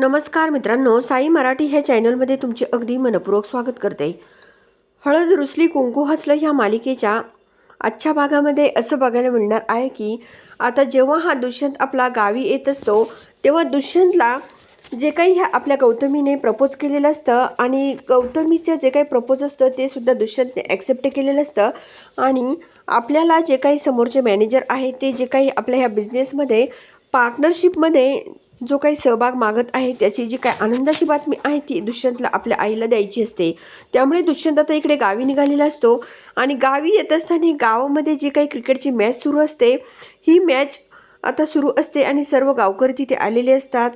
नमस्कार मित्रांनो साई मराठी ह्या चॅनलमध्ये तुमचे अगदी मनपूर्वक स्वागत करते. हळद रुसली कुंकू हसलं ह्या मालिकेच्या आजच्या भागामध्ये असं बघायला मिळणार आहे की आता जेव्हा हा दुष्यंत आपला गावी येत असतो तेव्हा दुष्यंतला जे काही ह्या आपल्या गौतमीने प्रपोज केलेलं असतं आणि गौतमीचं जे काही प्रपोज असतं ते सुद्धा दुष्यंतने ॲक्सेप्ट केलेलं असतं. आणि आपल्याला जे काही समोरचे मॅनेजर आहे ते जे काही आपल्या ह्या बिझनेसमध्ये पार्टनरशिपमध्ये जो काही सहभाग मागत आहे त्याची जी काय आनंदाची बातमी आहे ती दुष्यंतला आपल्या आईला द्यायची असते. त्यामुळे दुष्यंत आता इकडे गावी निघालेला असतो आणि गावी येत असताना गावामध्ये जी काही क्रिकेटची मॅच सुरू असते ही मॅच आता सुरू असते आणि सर्व गावकरी तिथे आलेले असतात.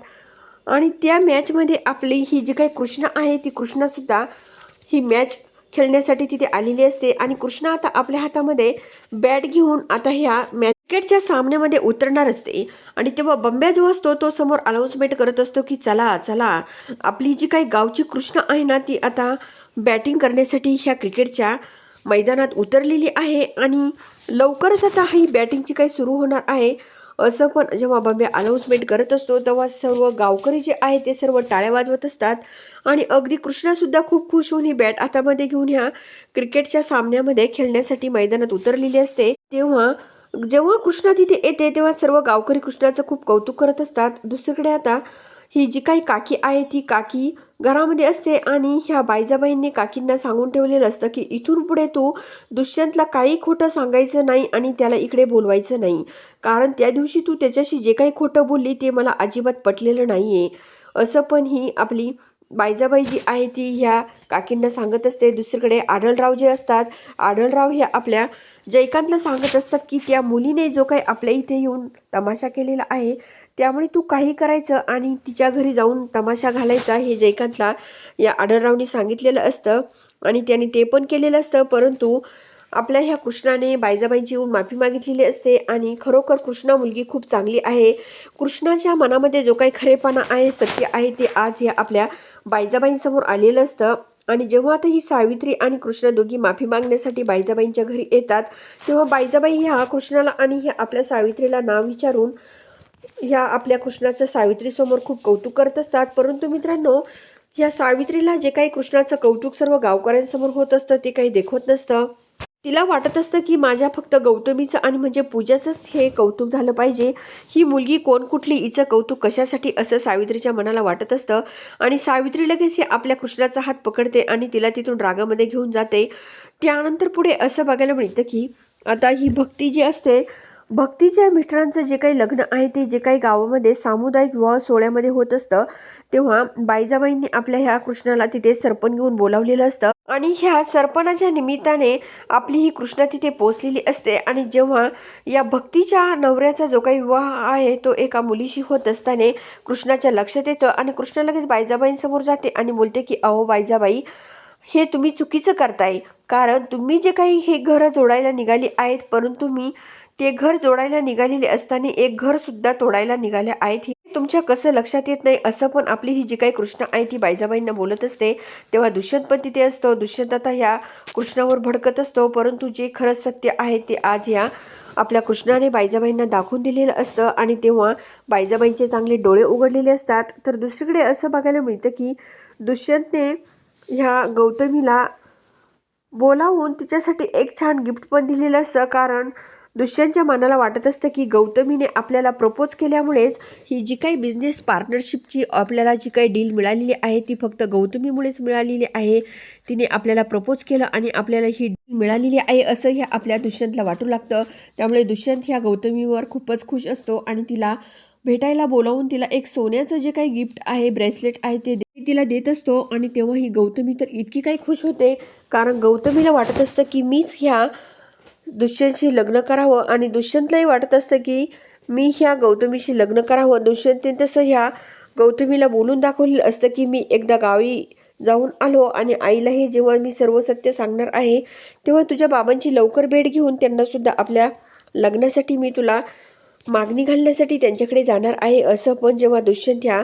आणि त्या मॅचमध्ये आपली ही जी काही कृष्णा आहे ती कृष्णासुद्धा ही मॅच खेळण्यासाठी तिथे आलेली असते. आणि कृष्णा आता आपल्या हातामध्ये बॅट घेऊन आता ह्या मॅच क्रिकेटच्या सामन्यामध्ये उतरणार असते आणि तेव्हा बंब्या जो असतो तो समोर अनाऊन्समेंट करत असतो की चला चला आपली जी काही गावची कृष्णा आहे ना ती आता बॅटिंग करण्यासाठी ह्या क्रिकेटच्या मैदानात उतरलेली आहे आणि लवकरच आता ही बॅटिंगची काही सुरू होणार आहे. असं पण जेव्हा बंब्या अनाऊन्समेंट करत असतो तेव्हा सर्व गावकरी जे आहे ते सर्व टाळ्या वाजवत असतात. आणि अगदी कृष्णासुद्धा खूप खुश होऊन ही बॅट हातामध्ये घेऊन ह्या क्रिकेटच्या सामन्यामध्ये खेळण्यासाठी मैदानात उतरलेली असते. तेव्हा जेव्हा कृष्णा तिथे येते तेव्हा सर्व गावकरी कृष्णाचं खूप कौतुक करत असतात. दुसरीकडे आता ही जी काही काकी आहे ती काकी घरामध्ये असते आणि ह्या बायजाबाईंनी काकींना सांगून ठेवलेलं असतं की इथून पुढे तू दुष्यंतला काही खोटं सांगायचं नाही आणि त्याला इकडे बोलवायचं नाही. कारण त्या दिवशी तू त्याच्याशी जे काही खोटं बोलली ते मला अजिबात पटलेलं नाही आहे असं पण ही आपली बायजाबाई जी आहे ती ह्या काकींना सांगत असते. दुसरीकडे आढळराव जे असतात आढळराव ह्या आपल्या जयकांतला सांगत असतात की त्या मुलीने जो काही आपल्या इथे येऊन तमाशा केलेला आहे त्यामुळे तू काही करायचं आणि तिच्या घरी जाऊन तमाशा घालायचा हे जयकांतला या आढळरावनी सांगितलेलं असतं. आणि त्याने ते पण केलेलं असतं परंतु आपल्या ह्या कृष्णाने बायजाबाईंची येऊन माफी मागितलेली असते आणि खरोखर कृष्णा मुलगी खूप चांगली आहे. कृष्णाच्या मनामध्ये जो काही खरेपणा आहे सत्य आहे ते आज हे आपल्या बायजाबाईंसमोर आलेलं असतं. आणि जेव्हा आता ही सावित्री आणि कृष्ण दोघी माफी मागण्यासाठी बायजाबाईंच्या घरी येतात तेव्हा बायजाबाई ह्या कृष्णाला आणि ह्या आपल्या सावित्रीला नाव विचारून ह्या आपल्या कृष्णाचं सावित्रीसमोर खूप कौतुक करत असतात. परंतु मित्रांनो ह्या सावित्रीला जे काही कृष्णाचं कौतुक सर्व गावकऱ्यांसमोर होत असतं ते काही देखवत नसतं. तिला वाटत असतं की माझ्या फक्त गौतमीचं आणि म्हणजे पूजाचंच हे कौतुक झालं पाहिजे. ही मुलगी कोण कुठली हिचं कौतुक कशासाठी असं सावित्रीच्या मनाला वाटत असतं. आणि सावित्री लगेच हे आपल्या कृष्णाचा हात पकडते आणि तिला तिथून रागामध्ये घेऊन जाते. त्यानंतर पुढे असं बघायला मिळतं की आता ही भक्ती जी असते भक्तीच्या मिस्टरांचं जे काही लग्न आहे ते जे काही गावामध्ये सामुदायिक विवाह सोहळ्यामध्ये होत असतं तेव्हा बाईजाबाईंनी आपल्या ह्या कृष्णाला तिथे सरपण घेऊन बोलावलेलं असतं. आणि ह्या सर्पणाच्या निमित्ताने आपली ही कृष्णा तिथे पोचलेली असते. आणि जेव्हा या भक्तीच्या नवऱ्याचा जो काही विवाह आहे तो एका मुलीशी होत असताना कृष्णाच्या लक्षात येतं आणि कृष्ण लगेच बायजाबाईंसमोर जाते आणि बोलते की अहो बायजाबाई हे तुम्ही चुकीचं करताय. कारण तुम्ही जे काही हे घरं जोडायला निघाली आहेत परंतु मी ते घर जोडायला निघालेले असताना एक घर सुद्धा तोडायला निघाल्या आहेत हे तुमच्या कसं लक्षात येत नाही असं पण आपली ही जी काही कृष्णा आहे ती बायजाबाईंना बोलत असते. तेव्हा दुष्यंत पण तिथे असतो. दुष्यंत आता ह्या कृष्णावर भडकत असतो. परंतु जे खरं सत्य आहे ते आज ह्या आपल्या कृष्णाने बायजाबाईंना दाखवून दिलेलं असतं. आणि तेव्हा बायजाबाईंचे चांगले डोळे उघडलेले असतात. तर दुसरीकडे असं बघायला मिळतं की दुष्यंतने ह्या गौतमीला बोलावून तिच्यासाठी एक छान गिफ्ट पण दिलेलं असतं. कारण दुष्यंतच्या मनाला वाटत असतं की गौतमीने आपल्याला प्रपोज केल्यामुळेच ही जी काही बिझनेस पार्टनरशिपची आपल्याला जी काही डील मिळालेली आहे ती फक्त गौतमीमुळेच मिळालेली आहे तिने आपल्याला प्रपोज केलं आणि आपल्याला ही डील मिळालेली आहे असं हे आपल्या दुष्यंतला वाटू लागतं. त्यामुळे दुष्यंत ह्या गौतमीवर खूपच खुश असतो आणि तिला भेटायला बोलावून तिला एक सोन्याचं जे काही गिफ्ट आहे ब्रेसलेट आहे ते तिला देत असतो आणि तेव्हा ही गौतमी तर इतकी काही खुश होते. कारण गौतमीला वाटत असतं की मीच ह्या दुष्यंतशी लग्न करावं आणि दुष्यंतलाही वाटत असतं की मी ह्या गौतमीशी लग्न करावं. दुष्यंतने तसं ह्या गौतमीला बोलून दाखवलेलं असतं की मी एकदा गावी जाऊन आलो आणि आईला हे जेव्हा मी सर्व सत्य सांगणार आहे तेव्हा तुझ्या बाबांची लवकर भेट घेऊन त्यांनासुद्धा आपल्या लग्नासाठी मी तुला मागणी घालण्यासाठी त्यांच्याकडे जाणार आहे असं पण जेव्हा दुष्यंत ह्या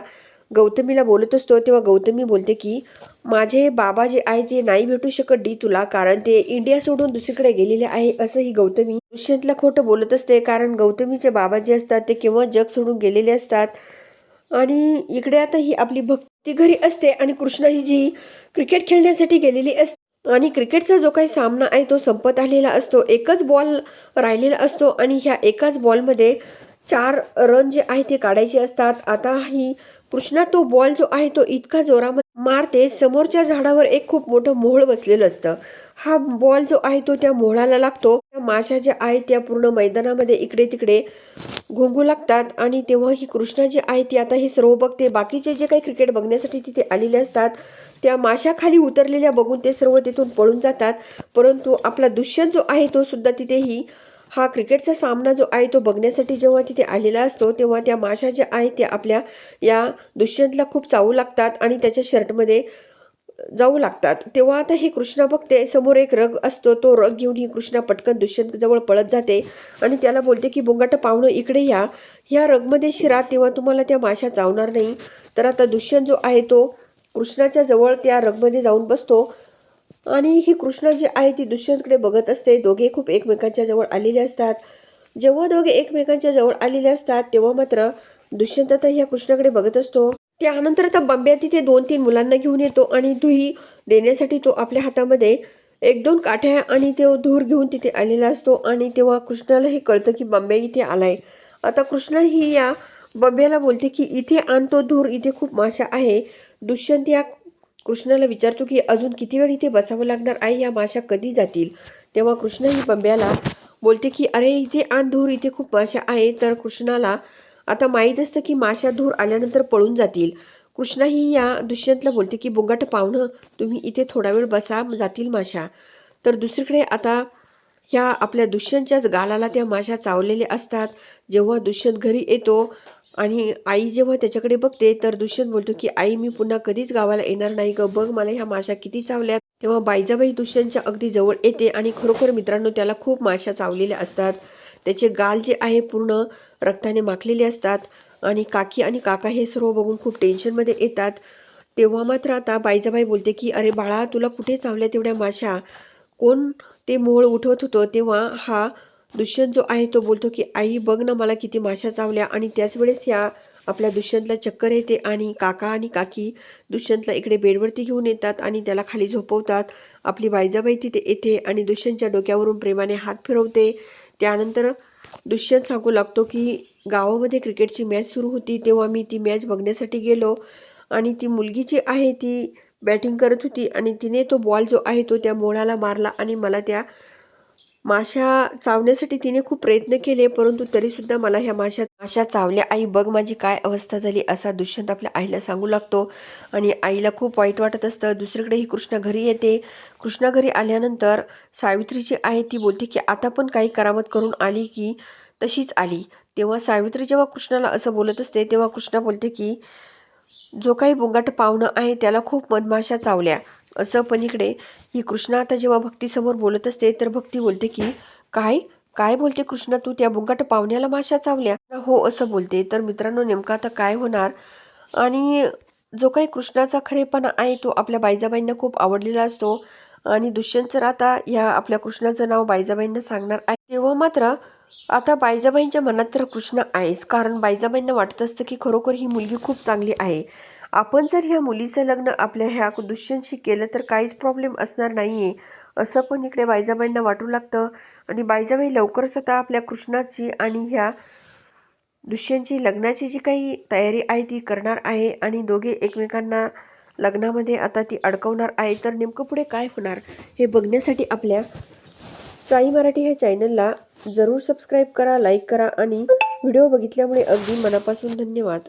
गौतमीला बोलत असतो तेव्हा गौतमी बोलते की माझे बाबा जे आहे ते नाही भेटू शकत डी तुला कारण ते इंडिया सोडून दुसरीकडे गेलेले आहे असं ही गौतमी दुष्यंतला खोटं बोलत असते कारण गौतमीचे बाबा जे असतात ते केव्हा जग सोडून गेलेले असतात. आणि इकडे आता ही आपली भक्ती घरी असते आणि कृष्णा ही जी क्रिकेट खेळण्यासाठी गेलेली असते आणि क्रिकेटचा जो काही सामना आहे तो संपत आलेला असतो. एकच बॉल राहिलेला असतो आणि ह्या एकाच बॉलमध्ये चार रन जे आहे ते काढायचे असतात. आता ही कृष्णा तो बॉल जो आहे तो इतका जोरामध्ये मारते समोरच्या झाडावर एक खूप मोठं मोहळ बसलेलं असतं. हा बॉल जो आहे तो त्या मोहळाला लागतो. त्या माशा ज्या आहेत त्या पूर्ण मैदानामध्ये इकडे तिकडे घोंगू लागतात आणि तेव्हा ही कृष्णा जी आहे ती आता हे सर्व बघते. बाकीचे जे काही क्रिकेट बघण्यासाठी तिथे आलेले असतात त्या माशा खाली उतरलेल्या बघून ते सर्व तिथून पळून जातात. परंतु आपला दुष्यंत जो आहे तो सुद्धा तिथेही हा क्रिकेटचा सामना जो आहे तो बघण्यासाठी जेव्हा तिथे आलेला असतो तेव्हा त्या माशा ज्या आहेत त्या आपल्या या दुष्यंतला खूप चावू लागतात आणि त्याच्या शर्टमध्ये जाऊ लागतात. तेव्हा आता ही कृष्णा बघते समोर एक रग असतो तो रग घेऊन ही कृष्णा पटकन दुष्यंत जवळ पळत जाते आणि त्याला बोलते की बोंगाट पाहुणं इकडे या. ह्या रगमध्ये शिरा तेव्हा तुम्हाला त्या माशा चावणार नाही. तर आता दुष्यंत जो आहे तो कृष्णाच्या जवळ त्या रगमध्ये जाऊन बसतो. आणि ही कृष्णा जी आहे ती दुष्यंतकडे बघत असते. दोघे खूप एकमेकांच्या जवळ आलेले असतात. जेव्हा दोघे एकमेकांच्या जवळ आलेले असतात तेव्हा मात्र दुष्यंत तर ह्या कृष्णाकडे बघत असतो. त्यानंतर आता बंब्या तिथे दोन तीन मुलांना घेऊन येतो आणि धुई देण्यासाठी तो आपल्या हातामध्ये एक दोन काठ्या आणि तो धूर घेऊन तिथे आलेला असतो आणि तेव्हा कृष्णाला हे कळतं की बंब्या इथे आलाय. आता कृष्णा ही या बंब्याला बोलते की इथे आणतो धूर इथे खूप माशा आहे. दुष्यंत या कृष्णाला विचारतो की अजून किती वेळ इथे बसावं लागणार आहे या माशा कधी जातील? तेव्हा कृष्ण ही बंब्याला बोलते की अरे इथे आण धूर इथे खूप माशा आहे तर कृष्णाला आता माहीत असतं की माशा धूर आल्यानंतर पळून जातील. कृष्णा ही या दुष्यंतला बोलते की बोंगाट पाहुणं तुम्ही इथे थोडा वेळ बसा जातील माशा तर दुसरीकडे आता ह्या आपल्या दुष्यंतच्याच गालाला त्या माशा चावलेल्या असतात. जेव्हा दुष्यंत घरी येतो आणि आई जेव्हा त्याच्याकडे बघते तर दुष्यंत बोलतो की आई मी पुन्हा कधीच गावाला येणार नाही ग. बघ मला ह्या माशा किती चावल्या. तेव्हा बाईजाबाई दुष्यंतच्या अगदी जवळ येते आणि खरोखर मित्रांनो त्याला खूप माशा चावलेल्या असतात. त्याचे गाल जे आहे पूर्ण रक्ताने माखलेले असतात आणि काकी आणि काका हे सर्व बघून खूप टेन्शनमध्ये येतात. तेव्हा मात्र आता बाईजाबाई बोलते की अरे बाळा तुला कुठे चावल्या तेवढ्या माशा कोण ते मोळ उठवत होतं तेव्हा हा दुष्यंत जो आहे तो बोलतो की आई बघ ना मला किती माशा चावल्या. आणि त्याच वेळेस या आपल्या दुष्यंतला चक्कर येते आणि काका आणि काकी दुष्यंतला इकडे बेडवरती घेऊन येतात आणि त्याला खाली झोपवतात. आपली बायजाबाई तिथे येते आणि दुष्यंतच्या डोक्यावरून प्रेमाने हात फिरवते. त्यानंतर दुष्यंत सांगू लागतो की गावामध्ये क्रिकेटची मॅच सुरू होती तेव्हा मी ती मॅच बघण्यासाठी गेलो आणि ती मुलगी जी आहे ती बॅटिंग करत होती आणि तिने तो बॉल जो आहे तो त्या मोळाला मारला आणि मला त्या माशा चावण्यासाठी तिने खूप प्रयत्न केले परंतु तरीसुद्धा मला ह्या माशा माशा चावल्या. आई बघ माझी काय अवस्था झाली असा दुष्यंत आपल्या आईला सांगू लागतो आणि आईला खूप वाईट वाटत असतं. दुसरीकडे ही कृष्णा घरी येते. कृष्णा घरी आल्यानंतर सावित्री जी आहे ती बोलते की आता पण काही करामत करून आली की तशीच आली. तेव्हा सावित्री जेव्हा कृष्णाला असं बोलत असते तेव्हा कृष्णा बोलते की जो काही बोंगाट पाहुणं आहे त्याला खूप मधमाशा चावल्या. असं पण इकडे ही कृष्णा आता जेव्हा भक्तीसमोर बोलत असते तर भक्ती बोलते की काय? काय बोलते कृष्णा तू? त्या बुंगाट पाहुण्याला माशा चावल्या. हो असं बोलते. तर मित्रांनो नेमकं आता काय होणार? आणि जो काही कृष्णाचा खरेपणा आहे तो आपल्या बायजाबाईंना खूप आवडलेला असतो. आणि दुष्यंत सर आता या आपल्या कृष्णाचं नाव बायजाबाईंना सांगणार आहे. तेव्हा मात्र आता बायजाबाईंच्या मनात तर कृष्ण आहेच. कारण बायजाबाईंना वाटत असतं की खरोखर ही मुलगी खूप चांगली आहे. आपण जर ह्या मुलीचं लग्न आपल्या ह्या दुष्यंतशी केलं तर काहीच प्रॉब्लेम असणार नाही आहे असं पण इकडे बायजाबाईंना वाटू लागतं. आणि बायजाबाई लवकरच आता आपल्या कृष्णाची आणि ह्या दुष्यंतची लग्नाची जी काही तयारी आहे ती करणार आहे आणि दोघे एकमेकांना लग्नामध्ये आता ती अडकवणार आहे. तर नेमकं पुढे काय होणार हे बघण्यासाठी आपल्या साई मराठी ह्या चॅनलला जरूर सबस्क्राईब करा लाईक करा आणि व्हिडिओ बघितल्यामुळे अगदी मनापासून धन्यवाद.